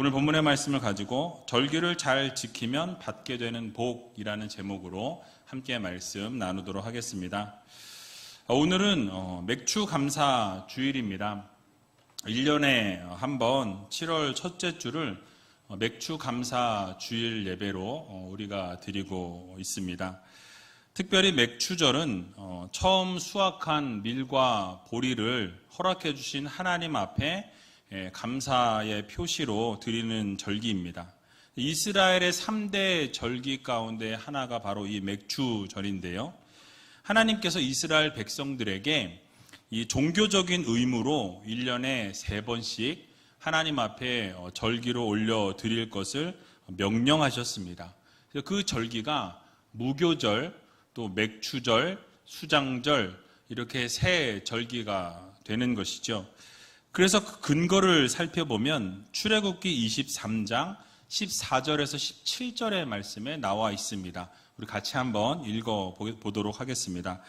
오늘 본문의 말씀을 가지고 절기를 잘 지키면 받게 되는 복이라는 제목으로 함께 말씀 나누도록 하겠습니다. 어, 오늘은 어, 맥주 감사 주일입니다. 1년에 한 번 7월 첫째 주를 어, 맥주 감사 주일 예배로 우리가 드리고 있습니다. 특별히 맥주절은 처음 수확한 밀과 보리를 허락해 주신 하나님 앞에 예, 감사의 표시로 드리는 절기입니다. 이스라엘의 3대 절기 가운데 하나가 바로 이 맥주절인데요. 하나님께서 이스라엘 백성들에게 이 종교적인 의무로 1년에 3번씩 하나님 앞에 어, 절기로 올려 드릴 것을 명령하셨습니다. 그 절기가 무교절, 또 맥주절, 수장절 이렇게 세 절기가 되는 것이죠. 그래서 그 근거를 살펴보면 출애굽기 23장 14절에서 17절의 말씀에 나와 있습니다. 우리 같이 한번 읽어 보도록 하겠습니다.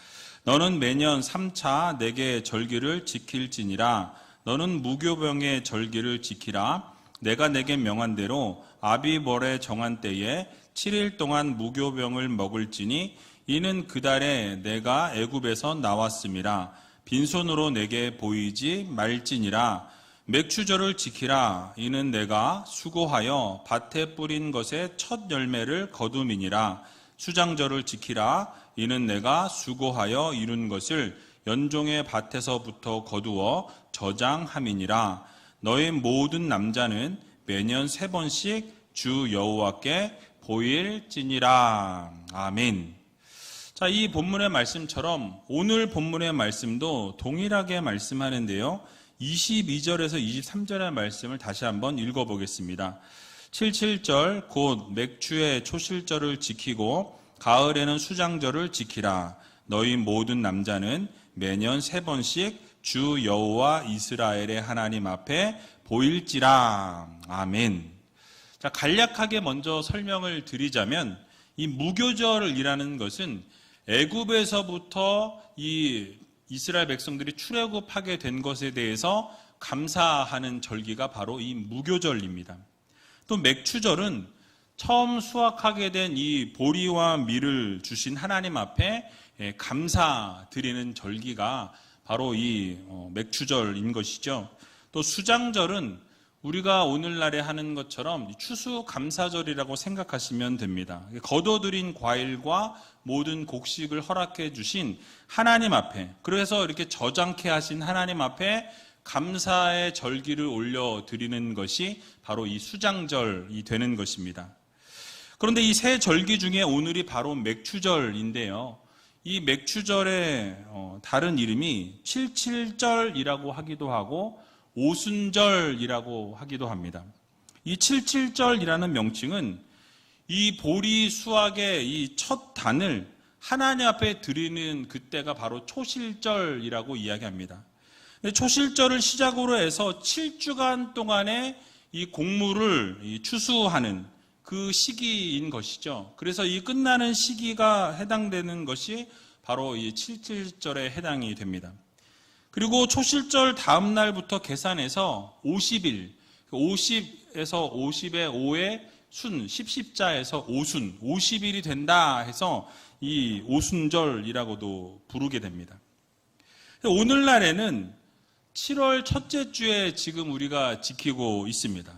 너는 매년 3차 내게 절기를 지킬지니라 너는 무교병의 절기를 지키라 내가 내게 명한 대로 아비벌의 정한 때에 7일 동안 무교병을 먹을지니 이는 그 달에 내가 애굽에서 나왔음이라 빈손으로 내게 보이지 말지니라. 맥주절을 지키라. 이는 내가 수고하여 밭에 뿌린 것의 첫 열매를 거둠이니라. 수장절을 지키라. 이는 내가 수고하여 이룬 것을 연종의 밭에서부터 거두어 저장함이니라. 너의 모든 남자는 매년 세 번씩 주 여호와께 보일지니라. 아멘. 자, 이 본문의 말씀처럼 오늘 본문의 말씀도 동일하게 말씀하는데요. 22절에서 23절의 말씀을 다시 한번 읽어보겠습니다. 77절 곧 맥주의 초실절을 지키고 가을에는 수장절을 지키라. 너희 모든 남자는 매년 세 번씩 주 여호와 이스라엘의 하나님 앞에 보일지라. 아멘. 자, 간략하게 먼저 설명을 드리자면 이 무교절이라는 것은 애굽에서부터 이 이스라엘 백성들이 출애굽하게 된 것에 대해서 감사하는 절기가 바로 이 무교절입니다. 또 맥추절은 처음 수확하게 된 이 보리와 밀을 주신 하나님 앞에 예, 감사드리는 절기가 바로 이 어, 맥추절인 것이죠. 또 수장절은 우리가 오늘날에 하는 것처럼 추수 감사절이라고 생각하시면 됩니다. 거둬들인 과일과 모든 곡식을 허락해 주신 하나님 앞에, 그래서 이렇게 저장케 하신 하나님 앞에 감사의 절기를 올려 드리는 것이 바로 이 수장절이 되는 것입니다. 그런데 이 세 절기 중에 오늘이 바로 맥추절인데요. 이 맥추절의 어, 다른 이름이 칠칠절이라고 하기도 하고 오순절이라고 하기도 합니다. 이 칠칠절이라는 명칭은 이 보리 수확의 이 첫 단을 하나님 앞에 드리는 그때가 바로 초실절이라고 이야기합니다. 초실절을 시작으로 해서 7주간 동안의 이 곡물을 추수하는 그 시기인 것이죠. 그래서 이 끝나는 시기가 해당되는 것이 바로 이 칠칠절에 해당이 됩니다. 그리고 초실절 다음 날부터 계산해서 50일, 50에서 50의 5의 순, 10십자에서 5순, 50일이 된다 해서 이 오순절이라고도 부르게 됩니다. 오늘날에는 7월 첫째 주에 지금 우리가 지키고 있습니다.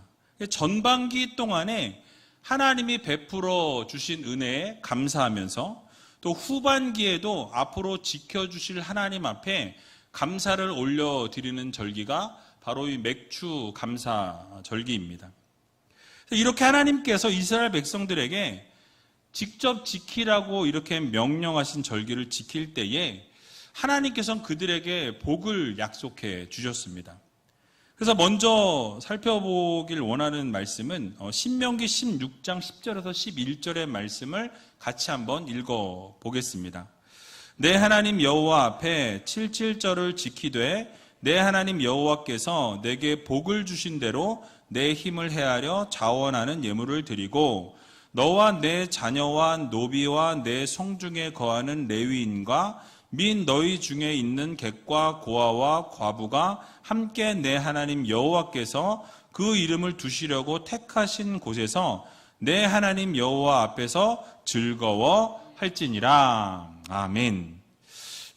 전반기 동안에 하나님이 베풀어 주신 은혜에 감사하면서 또 후반기에도 앞으로 지켜주실 하나님 앞에 감사를 올려드리는 절기가 바로 이 맥주 감사 절기입니다. 이렇게 하나님께서 이스라엘 백성들에게 직접 지키라고 이렇게 명령하신 절기를 지킬 때에 하나님께서는 그들에게 복을 약속해 주셨습니다. 그래서 먼저 살펴보길 원하는 말씀은 어, 신명기 16장 10절에서 11절의 말씀을 같이 한번 읽어 보겠습니다. 내 하나님 여호와 앞에 칠칠절을 지키되 내 하나님 여호와께서 내게 복을 주신 대로 내 힘을 헤아려 자원하는 예물을 드리고 너와 내 자녀와 노비와 내 성중에 거하는 레위인과 민 너희 중에 있는 객과 고아와 과부가 함께 내 하나님 여호와께서 그 이름을 두시려고 택하신 곳에서 내 하나님 여호와 앞에서 즐거워 할지니라. 아멘.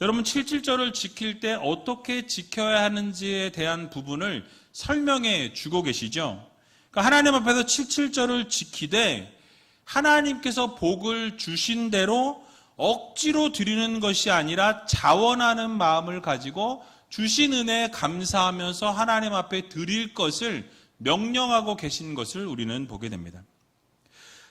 여러분 77절을 지킬 때 어떻게 지켜야 하는지에 대한 부분을 설명해 주고 계시죠. 그러니까 하나님 앞에서 77절을 지키되 하나님께서 복을 주신 대로 억지로 드리는 것이 아니라 자원하는 마음을 가지고 주신 은혜에 감사하면서 하나님 앞에 드릴 것을 명령하고 계신 것을 우리는 보게 됩니다.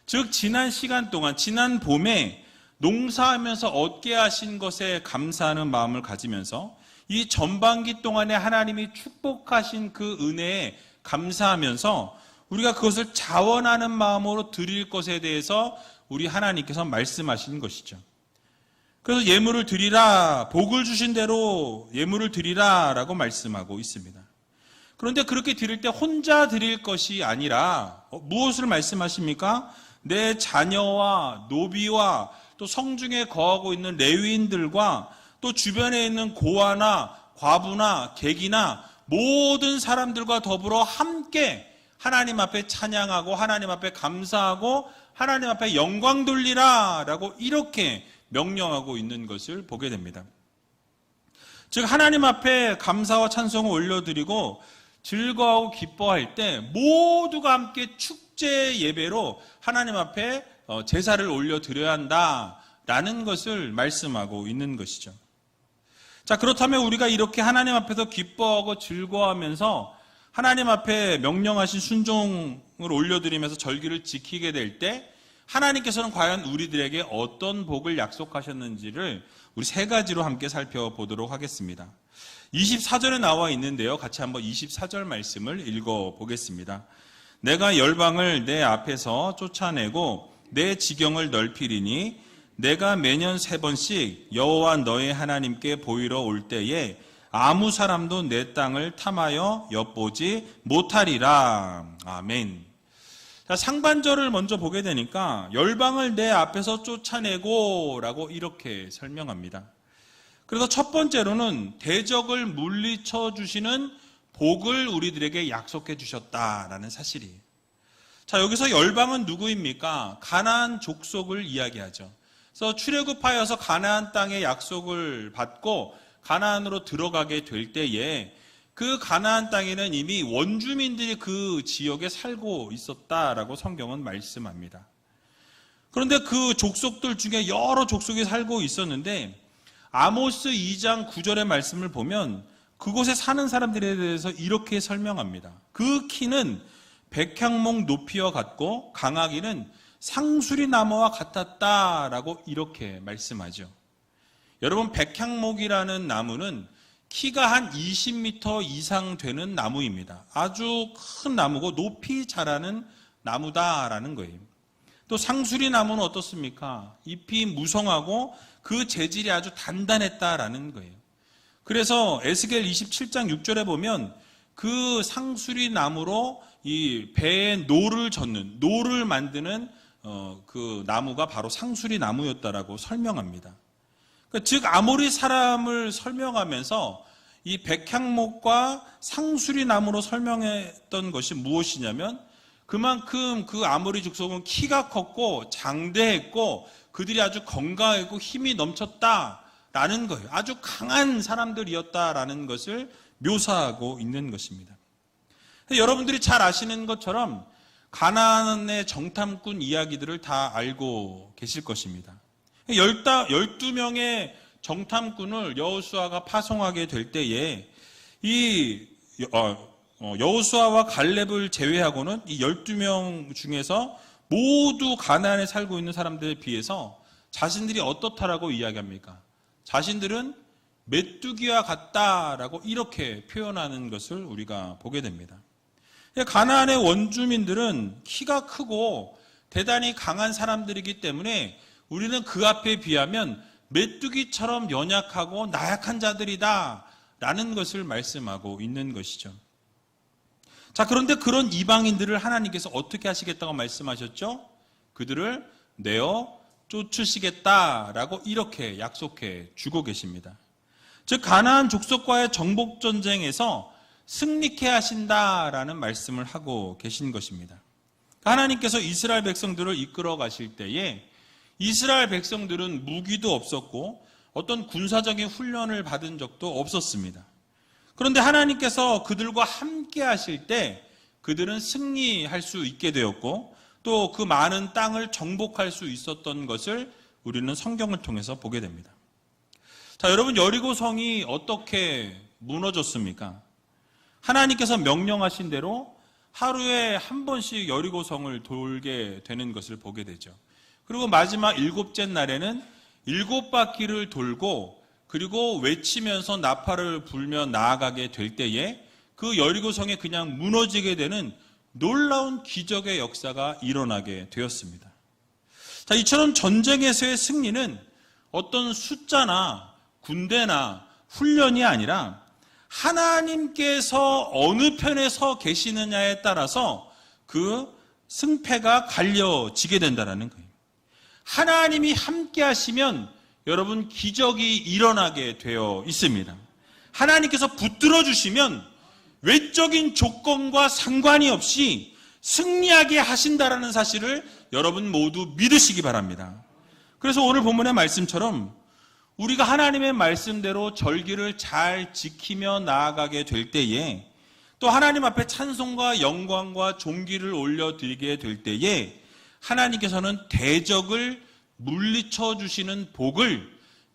즉, 지난 시간 동안, 지난 봄에 농사하면서 얻게 하신 것에 감사하는 마음을 가지면서 이 전반기 동안에 하나님이 축복하신 그 은혜에 감사하면서 우리가 그것을 자원하는 마음으로 드릴 것에 대해서 우리 하나님께서 말씀하시는 것이죠. 그래서 예물을 드리라, 복을 주신 대로 예물을 드리라 라고 말씀하고 있습니다. 그런데 그렇게 드릴 때 혼자 드릴 것이 아니라 어, 무엇을 말씀하십니까? 내 자녀와 노비와 또 성중에 거하고 있는 레위인들과 또 주변에 있는 고아나 과부나 객이나 모든 사람들과 더불어 함께 하나님 앞에 찬양하고 하나님 앞에 감사하고 하나님 앞에 영광 돌리라 라고 이렇게 명령하고 있는 것을 보게 됩니다. 즉 하나님 앞에 감사와 찬송을 올려드리고 즐거워하고 기뻐할 때 모두가 함께 축제 예배로 하나님 앞에 어, 제사를 올려드려야 한다라는 것을 말씀하고 있는 것이죠. 자 그렇다면 우리가 이렇게 하나님 앞에서 기뻐하고 즐거워하면서 하나님 앞에 명령하신 순종을 올려드리면서 절기를 지키게 될 때 하나님께서는 과연 우리들에게 어떤 복을 약속하셨는지를 우리 세 가지로 함께 살펴보도록 하겠습니다. 24절에 나와 있는데요. 같이 한번 24절 말씀을 읽어 보겠습니다. 내가 열방을 내 앞에서 쫓아내고 내 지경을 넓히리니 내가 매년 세 번씩 여호와 너의 하나님께 보이러 올 때에 아무 사람도 내 땅을 탐하여 엿보지 못하리라. 아멘. 자, 상반절을 먼저 보게 되니까 열방을 내 앞에서 쫓아내고 라고 이렇게 설명합니다. 그래서 첫 번째로는 대적을 물리쳐 주시는 복을 우리들에게 약속해 주셨다라는 사실이에요. 자, 여기서 열방은 누구입니까? 가나안 족속을 이야기하죠. 그래서 출애굽하여서 가나안 땅의 약속을 받고 가나안으로 들어가게 될 때에 그 가나안 땅에는 이미 원주민들이 그 지역에 살고 있었다라고 성경은 말씀합니다. 그런데 그 족속들 중에 여러 족속이 살고 있었는데 아모스 2장 9절의 말씀을 보면 그곳에 사는 사람들에 대해서 이렇게 설명합니다. 그 키는 백향목 높이와 같고 강하기는 상수리 나무와 같았다라고 이렇게 말씀하죠. 여러분 백향목이라는 나무는 키가 한 20m 이상 되는 나무입니다. 아주 큰 나무고 높이 자라는 나무다라는 거예요. 또 상수리 나무는 어떻습니까? 잎이 무성하고 그 재질이 아주 단단했다라는 거예요. 그래서 에스겔 27장 6절에 보면 그 상수리 나무로 이 배에 노를 젓는 노를 만드는 어, 그 나무가 바로 상수리 나무였다라고 설명합니다. 그러니까 즉 아모리 사람을 설명하면서 이 백향목과 상수리 나무로 설명했던 것이 무엇이냐면 그만큼 그 아모리 족속은 키가 컸고 장대했고 그들이 아주 건강하고 힘이 넘쳤다라는 거예요. 아주 강한 사람들이었다라는 것을 묘사하고 있는 것입니다. 여러분들이 잘 아시는 것처럼 가나안의 정탐꾼 이야기들을 다 알고 계실 것입니다. 12명의 정탐꾼을 여호수아가 파송하게 될 때에 이 어, 어, 여호수아와 갈렙을 제외하고는 이 12명 중에서 모두 가나안에 살고 있는 사람들에 비해서 자신들이 어떻다라고 이야기합니까? 자신들은 메뚜기와 같다라고 이렇게 표현하는 것을 우리가 보게 됩니다. 가나안의 원주민들은 키가 크고 대단히 강한 사람들이기 때문에 우리는 그 앞에 비하면 메뚜기처럼 연약하고 나약한 자들이다 라는 것을 말씀하고 있는 것이죠. 자, 그런데 그런 이방인들을 하나님께서 어떻게 하시겠다고 말씀하셨죠? 그들을 내어 쫓으시겠다라고 이렇게 약속해 주고 계십니다. 즉 가나안 족속과의 정복 전쟁에서 승리케 하신다라는 말씀을 하고 계신 것입니다. 하나님께서 이스라엘 백성들을 이끌어 가실 때에 이스라엘 백성들은 무기도 없었고 어떤 군사적인 훈련을 받은 적도 없었습니다. 그런데 하나님께서 그들과 함께 하실 때 그들은 승리할 수 있게 되었고 또 그 많은 땅을 정복할 수 있었던 것을 우리는 성경을 통해서 보게 됩니다. 자, 여러분 여리고 성이 어떻게 무너졌습니까? 하나님께서 명령하신 대로 하루에 한 번씩 여리고 성을 돌게 되는 것을 보게 되죠. 그리고 마지막 일곱째 날에는 일곱 바퀴를 돌고 그리고 외치면서 나팔을 불며 나아가게 될 때에 그 여리고 성에 그냥 무너지게 되는 놀라운 기적의 역사가 일어나게 되었습니다. 자, 이처럼 전쟁에서의 승리는 어떤 숫자나 군대나 훈련이 아니라 하나님께서 어느 편에 서 계시느냐에 따라서 그 승패가 갈려지게 된다는 거예요. 하나님이 함께 하시면 여러분 기적이 일어나게 되어 있습니다. 하나님께서 붙들어 주시면 외적인 조건과 상관이 없이 승리하게 하신다라는 사실을 여러분 모두 믿으시기 바랍니다. 그래서 오늘 본문의 말씀처럼 우리가 하나님의 말씀대로 절기를 잘 지키며 나아가게 될 때에 또 하나님 앞에 찬송과 영광과 존귀를 올려드리게 될 때에 하나님께서는 대적을 물리쳐 주시는 복을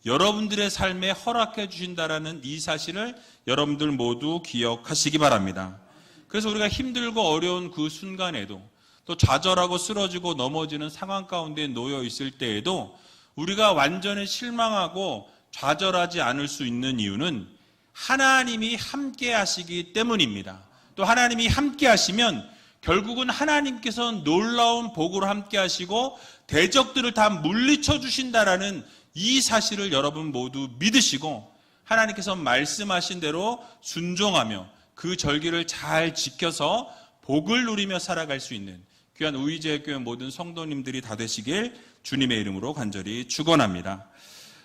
여러분들의 삶에 허락해 주신다라는 이 사실을 여러분들 모두 기억하시기 바랍니다. 그래서 우리가 힘들고 어려운 그 순간에도 또 좌절하고 쓰러지고 넘어지는 상황 가운데 놓여 있을 때에도 우리가 완전히 실망하고 좌절하지 않을 수 있는 이유는 하나님이 함께 하시기 때문입니다. 또 하나님이 함께 하시면 결국은 하나님께서 놀라운 복으로 함께 하시고 대적들을 다 물리쳐 주신다라는 이 사실을 여러분 모두 믿으시고 하나님께서 말씀하신 대로 순종하며 그 절기를 잘 지켜서 복을 누리며 살아갈 수 있는 귀한 우이제교회 모든 성도님들이 다 되시길 주님의 이름으로 간절히 축원합니다.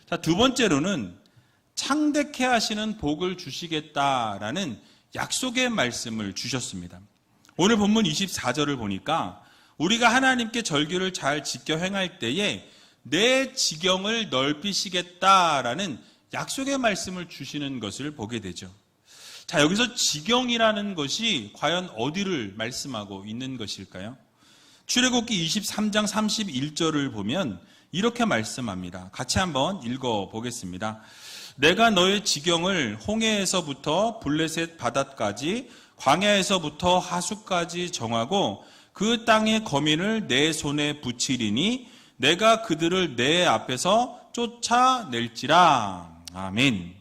자, 두 번째로는 창대케 하시는 복을 주시겠다라는 약속의 말씀을 주셨습니다. 오늘 본문 24절을 보니까 우리가 하나님께 절기를 잘 지켜 행할 때에 내 지경을 넓히시겠다라는 약속의 말씀을 주시는 것을 보게 되죠. 자, 여기서 지경이라는 것이 과연 어디를 말씀하고 있는 것일까요? 출애굽기 23장 31절을 보면 이렇게 말씀합니다. 같이 한번 읽어 보겠습니다. 내가 너의 지경을 홍해에서부터 블레셋 바닷까지 광야에서부터 하수까지 정하고 그 땅의 거민을 내 손에 붙이리니 내가 그들을 내 앞에서 쫓아낼지라. 아멘.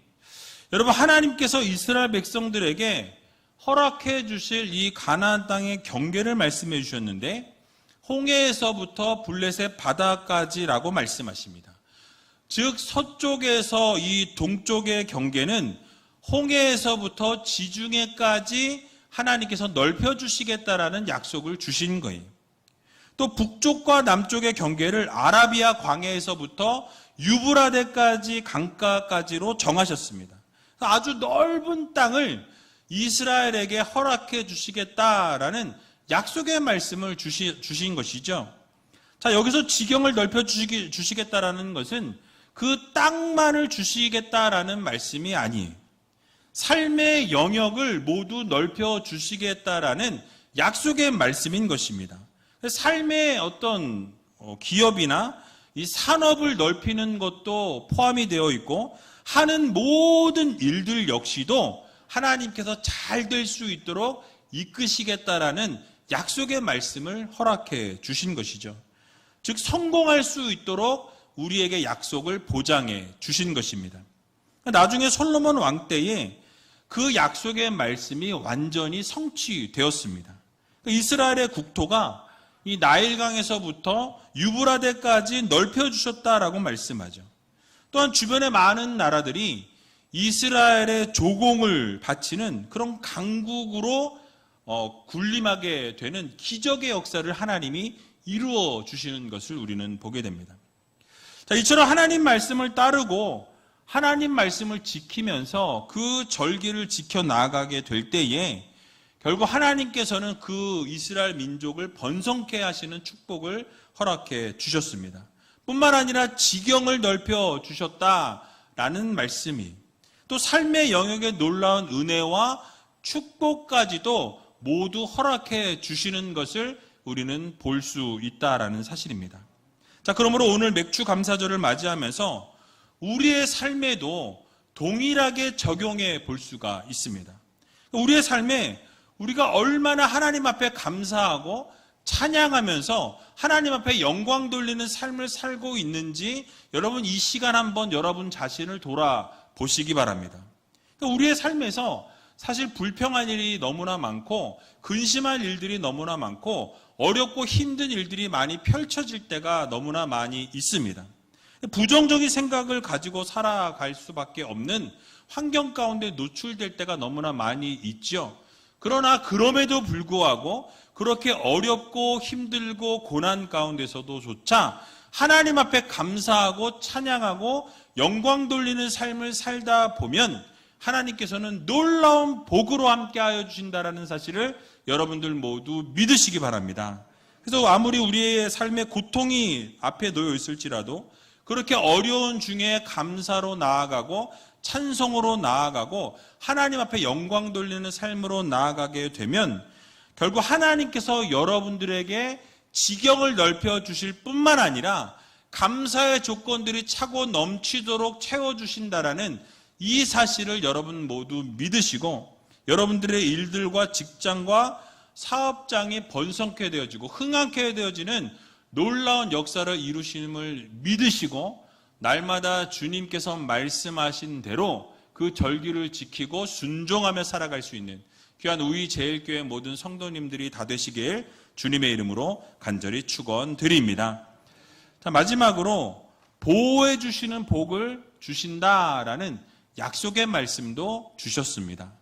여러분 하나님께서 이스라엘 백성들에게 허락해 주실 이 가나안 땅의 경계를 말씀해 주셨는데 홍해에서부터 블레셋 바다까지라고 말씀하십니다. 즉 서쪽에서 이 동쪽의 경계는 홍해에서부터 지중해까지 하나님께서 넓혀 주시겠다라는 약속을 주신 거예요. 또 북쪽과 남쪽의 경계를 아라비아 광해에서부터 유브라데까지 강가까지로 정하셨습니다. 아주 넓은 땅을 이스라엘에게 허락해 주시겠다라는 약속의 말씀을 주시, 주신 것이죠. 자, 여기서 지경을 넓혀 주시, 주시겠다라는 것은 그 땅만을 주시겠다라는 말씀이 아니에요. 삶의 영역을 모두 넓혀 주시겠다라는 약속의 말씀인 것입니다. 삶의 어떤 어, 기업이나 이 산업을 넓히는 것도 포함이 되어 있고 하는 모든 일들 역시도 하나님께서 잘 될 수 있도록 이끄시겠다라는 약속의 말씀을 허락해 주신 것이죠. 즉 성공할 수 있도록 우리에게 약속을 보장해 주신 것입니다. 나중에 솔로몬 왕 때에 그 약속의 말씀이 완전히 성취되었습니다. 이스라엘의 국토가 이 나일강에서부터 유브라데까지 넓혀 주셨다라고 말씀하죠. 또한 주변의 많은 나라들이 이스라엘의 조공을 바치는 그런 강국으로 어, 군림하게 되는 기적의 역사를 하나님이 이루어 주시는 것을 우리는 보게 됩니다. 자, 이처럼 하나님 말씀을 따르고 하나님 말씀을 지키면서 그 절기를 지켜 나가게 될 때에 결국 하나님께서는 그 이스라엘 민족을 번성케 하시는 축복을 허락해 주셨습니다. 뿐만 아니라 지경을 넓혀 주셨다라는 말씀이 또 삶의 영역에 놀라운 은혜와 축복까지도 모두 허락해 주시는 것을 우리는 볼 수 있다라는 사실입니다. 자, 그러므로 오늘 맥주 감사절을 맞이하면서 우리의 삶에도 동일하게 적용해 볼 수가 있습니다. 우리의 삶에 우리가 얼마나 하나님 앞에 감사하고 찬양하면서 하나님 앞에 영광 돌리는 삶을 살고 있는지 여러분 이 시간 한번 여러분 자신을 돌아보시기 바랍니다. 그러니까 우리의 삶에서 사실 불평한 일이 너무나 많고 근심할 일들이 너무나 많고 어렵고 힘든 일들이 많이 펼쳐질 때가 너무나 많이 있습니다. 부정적인 생각을 가지고 살아갈 수밖에 없는 환경 가운데 노출될 때가 너무나 많이 있죠. 그러나 그럼에도 불구하고 그렇게 어렵고 힘들고 고난 가운데서도 조차 하나님 앞에 감사하고 찬양하고 영광 돌리는 삶을 살다 보면 하나님께서는 놀라운 복으로 함께하여 주신다라는 사실을 여러분들 모두 믿으시기 바랍니다. 그래서 아무리 우리의 삶에 고통이 앞에 놓여 있을지라도 그렇게 어려운 중에 감사로 나아가고 찬송으로 나아가고 하나님 앞에 영광 돌리는 삶으로 나아가게 되면 결국 하나님께서 여러분들에게 지경을 넓혀 주실 뿐만 아니라 감사의 조건들이 차고 넘치도록 채워 주신다라는 이 사실을 여러분 모두 믿으시고 여러분들의 일들과 직장과 사업장이 번성케 되어지고 흥황케 되어지는 놀라운 역사를 이루심을 믿으시고 날마다 주님께서 말씀하신 대로 그 절기를 지키고 순종하며 살아갈 수 있는 귀한 우리 제일교회 모든 성도님들이 다 되시길 주님의 이름으로 간절히 축원드립니다. 자, 마지막으로 보호해 주시는 복을 주신다라는 약속의 말씀도 주셨습니다.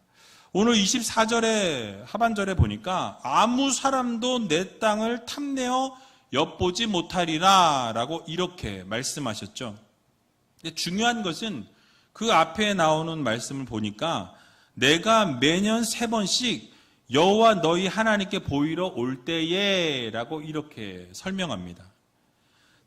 오늘 24절에 하반절에 보니까 아무 사람도 내 땅을 탐내어 엿보지 못하리라 라고 이렇게 말씀하셨죠. 중요한 것은 그 앞에 나오는 말씀을 보니까 내가 매년 세 번씩 여호와 너희 하나님께 보이러 올 때에 라고 이렇게 설명합니다.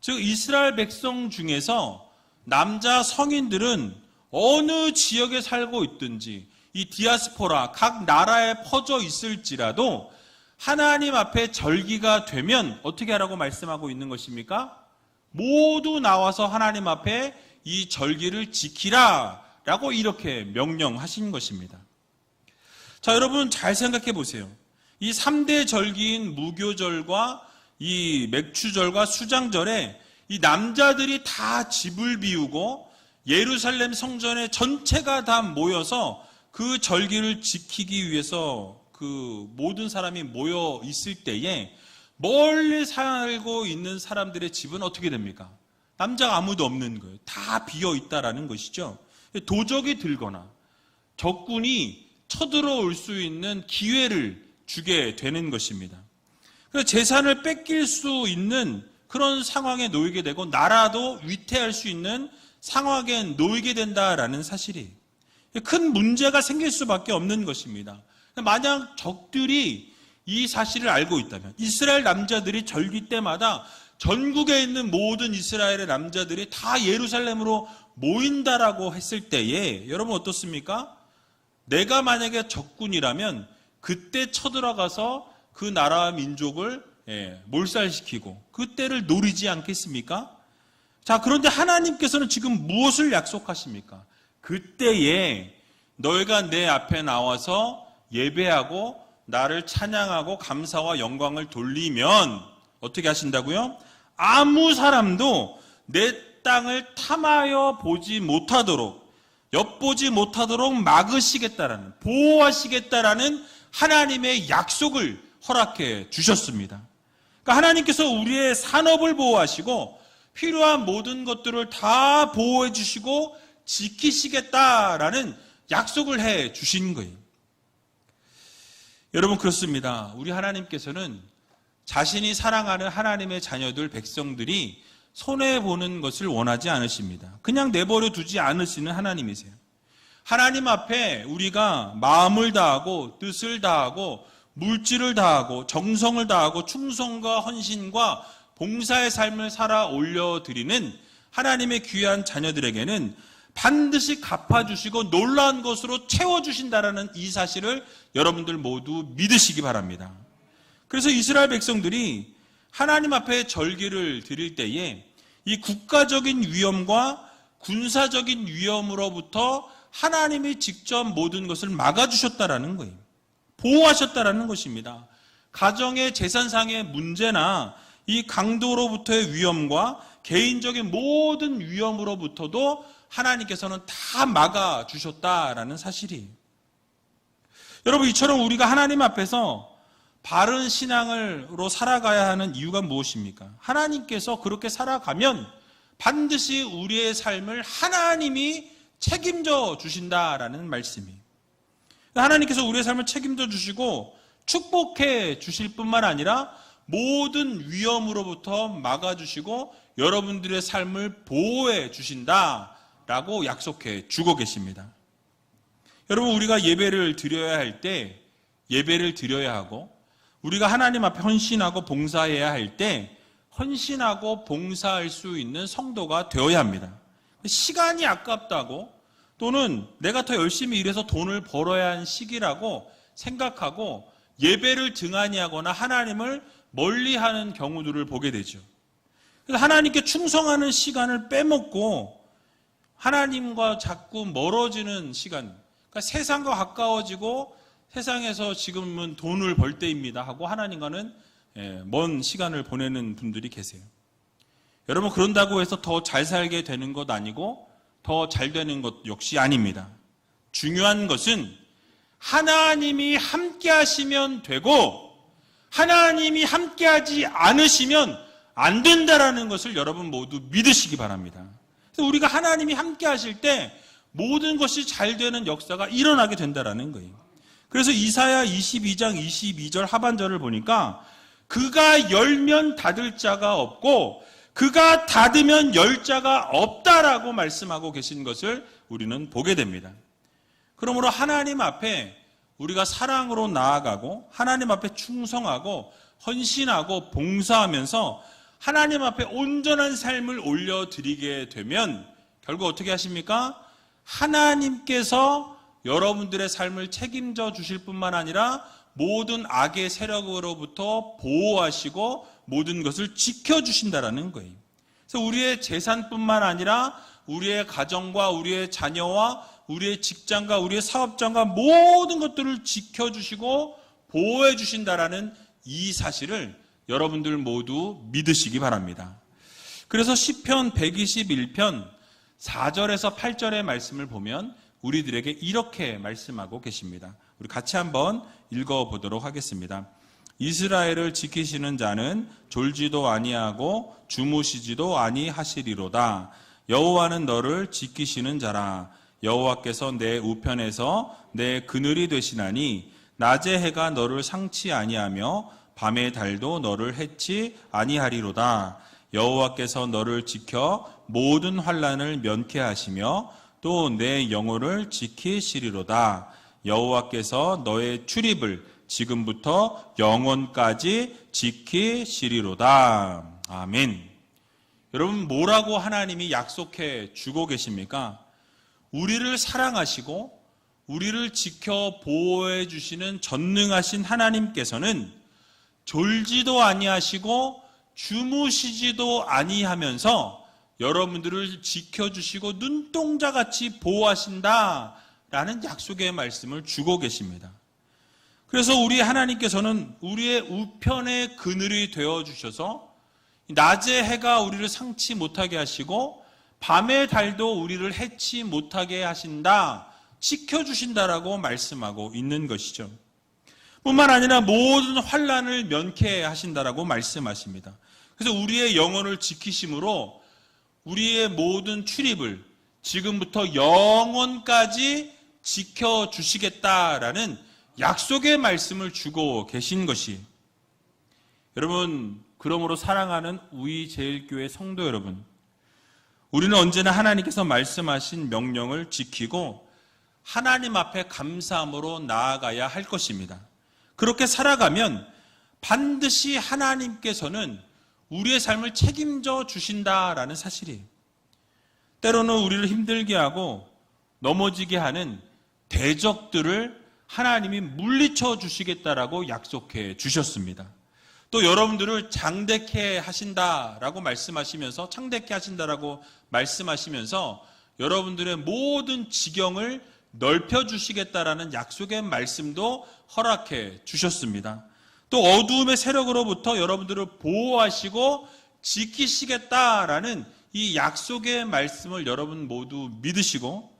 즉 이스라엘 백성 중에서 남자 성인들은 어느 지역에 살고 있든지 이 디아스포라 각 나라에 퍼져 있을지라도 하나님 앞에 절기가 되면 어떻게 하라고 말씀하고 있는 것입니까? 모두 나와서 하나님 앞에 이 절기를 지키라 라고 이렇게 명령하신 것입니다. 자, 여러분 잘 생각해 보세요. 이 3대 절기인 무교절과 이 맥추절과 수장절에 이 남자들이 다 집을 비우고 예루살렘 성전에 전체가 다 모여서 그 절기를 지키기 위해서 그 모든 사람이 모여 있을 때에 멀리 살고 있는 사람들의 집은 어떻게 됩니까? 남자가 아무도 없는 거예요. 다 비어 있다라는 것이죠. 도적이 들거나 적군이 쳐들어올 수 있는 기회를 주게 되는 것입니다. 그래서 재산을 뺏길 수 있는 그런 상황에 놓이게 되고 나라도 위태할 수 있는 상황에 놓이게 된다라는 사실이 큰 문제가 생길 수밖에 없는 것입니다. 만약 적들이 이 사실을 알고 있다면 이스라엘 남자들이 절기 때마다 전국에 있는 모든 이스라엘의 남자들이 다 예루살렘으로 모인다라고 했을 때에 여러분 어떻습니까? 내가 만약에 적군이라면 그때 쳐들어가서 그 나라 민족을 예, 몰살시키고 그때를 노리지 않겠습니까? 자, 그런데 하나님께서는 지금 무엇을 약속하십니까? 그때에 너희가 내 앞에 나와서 예배하고 나를 찬양하고 감사와 영광을 돌리면 어떻게 하신다고요? 아무 사람도 내 땅을 탐하여 보지 못하도록 엿보지 못하도록 막으시겠다라는 보호하시겠다라는 하나님의 약속을 허락해 주셨습니다. 그러니까 하나님께서 우리의 산업을 보호하시고 필요한 모든 것들을 다 보호해 주시고 지키시겠다라는 약속을 해 주신 거예요. 여러분 그렇습니다. 우리 하나님께서는 자신이 사랑하는 하나님의 자녀들 백성들이 손해 보는 것을 원하지 않으십니다. 그냥 내버려 두지 않으시는 하나님이세요. 하나님 앞에 우리가 마음을 다하고 뜻을 다하고 물질을 다하고 정성을 다하고 충성과 헌신과 봉사의 삶을 살아 올려드리는 하나님의 귀한 자녀들에게는 반드시 갚아주시고 놀라운 것으로 채워주신다라는 이 사실을 여러분들 모두 믿으시기 바랍니다. 그래서 이스라엘 백성들이 하나님 앞에 절기를 드릴 때에 이 국가적인 위험과 군사적인 위험으로부터 하나님이 직접 모든 것을 막아주셨다라는 거예요. 보호하셨다라는 것입니다. 가정의 재산상의 문제나 이 강도로부터의 위험과 개인적인 모든 위험으로부터도 하나님께서는 다 막아 주셨다라는 사실이에요. 여러분, 이처럼 우리가 하나님 앞에서 바른 신앙으로 살아가야 하는 이유가 무엇입니까? 하나님께서 그렇게 살아가면 반드시 우리의 삶을 하나님이 책임져 주신다라는 말씀이에요. 하나님께서 우리의 삶을 책임져 주시고 축복해 주실 뿐만 아니라 모든 위험으로부터 막아주시고 여러분들의 삶을 보호해 주신다 라고 약속해 주고 계십니다. 여러분, 우리가 예배를 드려야 할 때 예배를 드려야 하고 우리가 하나님 앞에 헌신하고 봉사해야 할 때 헌신하고 봉사할 수 있는 성도가 되어야 합니다. 시간이 아깝다고 또는 내가 더 열심히 일해서 돈을 벌어야 하는 시기라고 생각하고 예배를 등한히 하거나 하나님을 멀리 하는 경우들을 보게 되죠. 하나님께 충성하는 시간을 빼먹고 하나님과 자꾸 멀어지는 시간, 그러니까 세상과 가까워지고 세상에서 지금은 돈을 벌 때입니다 하고 하나님과는 예, 먼 시간을 보내는 분들이 계세요. 여러분 그런다고 해서 더 잘 살게 되는 것 아니고 더 잘 되는 것 역시 아닙니다. 중요한 것은 하나님이 함께 하시면 되고 하나님이 함께하지 않으시면 안 된다라는 것을 여러분 모두 믿으시기 바랍니다. 그래서 우리가 하나님이 함께 하실 때 모든 것이 잘 되는 역사가 일어나게 된다라는 거예요. 그래서 이사야 22장 22절 하반절을 보니까 그가 열면 닫을 자가 없고 그가 닫으면 열 자가 없다라고 말씀하고 계신 것을 우리는 보게 됩니다. 그러므로 하나님 앞에 우리가 사랑으로 나아가고 하나님 앞에 충성하고 헌신하고 봉사하면서 하나님 앞에 온전한 삶을 올려드리게 되면 결국 어떻게 하십니까? 하나님께서 여러분들의 삶을 책임져 주실 뿐만 아니라 모든 악의 세력으로부터 보호하시고 모든 것을 지켜주신다라는 거예요. 그래서 우리의 재산뿐만 아니라 우리의 가정과 우리의 자녀와 우리의 직장과 우리의 사업장과 모든 것들을 지켜주시고 보호해 주신다라는 이 사실을 여러분들 모두 믿으시기 바랍니다. 그래서 시편 121편 4절에서 8절의 말씀을 보면 우리들에게 이렇게 말씀하고 계십니다. 우리 같이 한번 읽어 보도록 하겠습니다. 이스라엘을 지키시는 자는 졸지도 아니하고 주무시지도 아니하시리로다. 여호와는 너를 지키시는 자라. 여호와께서 내 우편에서 내 그늘이 되시나니 낮의 해가 너를 상치 아니하며 밤의 달도 너를 해치 아니하리로다. 여호와께서 너를 지켜 모든 환란을 면케하시며 또 내 영혼을 지키시리로다. 여호와께서 너의 출입을 지금부터 영원까지 지키시리로다. 아멘. 여러분 뭐라고 하나님이 약속해 주고 계십니까? 우리를 사랑하시고 우리를 지켜 보호해 주시는 전능하신 하나님께서는 졸지도 아니하시고 주무시지도 아니하면서 여러분들을 지켜주시고 눈동자 같이 보호하신다 라는 약속의 말씀을 주고 계십니다. 그래서 우리 하나님께서는 우리의 우편의 그늘이 되어 주셔서 낮의 해가 우리를 상치 못하게 하시고 밤의 달도 우리를 해치 못하게 하신다, 지켜주신다라고 말씀하고 있는 것이죠. 뿐만 아니라 모든 환란을 면케하신다라고 말씀하십니다. 그래서 우리의 영혼을 지키심으로 우리의 모든 출입을 지금부터 영원까지 지켜주시겠다라는 약속의 말씀을 주고 계신 것이 여러분, 그러므로 사랑하는 우이제일교회 성도 여러분, 우리는 언제나 하나님께서 말씀하신 명령을 지키고 하나님 앞에 감사함으로 나아가야 할 것입니다. 그렇게 살아가면 반드시 하나님께서는 우리의 삶을 책임져 주신다라는 사실이에요. 때로는 우리를 힘들게 하고 넘어지게 하는 대적들을 하나님이 물리쳐 주시겠다라고 약속해 주셨습니다. 또 여러분들을 장대케 하신다라고 말씀하시면서 창대케 하신다라고 말씀하시면서 여러분들의 모든 지경을 넓혀 주시겠다라는 약속의 말씀도 허락해 주셨습니다. 또 어두움의 세력으로부터 여러분들을 보호하시고 지키시겠다라는 이 약속의 말씀을 여러분 모두 믿으시고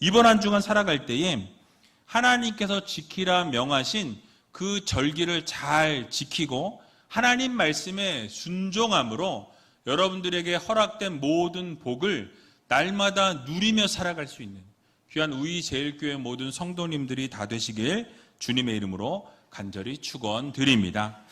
이번 한 주간 살아갈 때에 하나님께서 지키라 명하신 그 절기를 잘 지키고 하나님 말씀에 순종함으로 여러분들에게 허락된 모든 복을 날마다 누리며 살아갈 수 있는 귀한 우리 제일교회 모든 성도님들이 다 되시길 주님의 이름으로 간절히 축원드립니다.